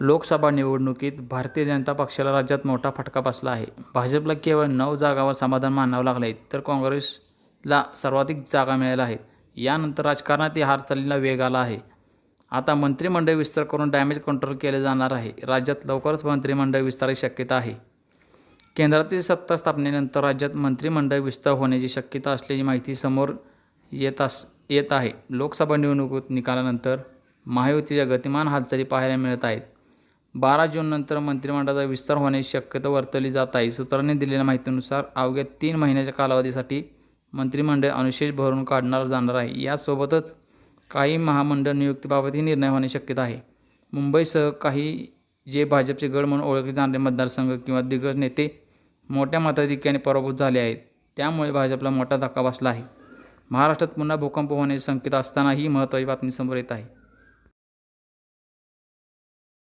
लोकसभा निवडणुकीत भारतीय जनता पक्षाला राज्यात मोठा फटका बसला आहे. भाजपला केवळ नऊ जागावर समाधान मानावं लागलं आहे तर काँग्रेसला सर्वाधिक जागा मिळाल्या आहेत. यानंतर राजकारणात हार चालीला वेग आला आहे. आता मंत्रिमंडळ विस्तार करून डॅमेज कंट्रोल केले जाणार आहे. राज्यात लवकरच मंत्रिमंडळ विस्ताराची शक्यता आहे. केंद्रातील सत्ता स्थापनेनंतर राज्यात मंत्रिमंडळ विस्तार होण्याची शक्यता असल्याची माहिती समोर येत अस येत आहे. लोकसभा निवडणूक निकालानंतर महायुतीच्या गतिमान हालचाली पाहायला मिळत आहेत. बारा जूननंतर मंत्रिमंडळाचा विस्तार होण्याची शक्यता वर्तवली जात आहे. सूत्रांनी दिलेल्या माहितीनुसार अवघ्या तीन महिन्याच्या कालावधीसाठी मंत्रिमंडळ अनुशेष भरून काढणार जाणार आहे. यासोबतच काही महामंडळ नियुक्तीबाबतही निर्णय होण्याची शक्यता आहे. मुंबईसह काही जे भाजपचे गड म्हणून ओळखले जाणारे मतदारसंघ किंवा दिग्गज नेते मोठ्या मताधिक्याने पराभूत झाले आहेत. त्यामुळे भाजपला मोठा धक्का बसला आहे. महाराष्ट्रात पुन्हा भूकंप होण्याचे संकेत असतानाही महत्त्वाची बातमी समोर येत आहे.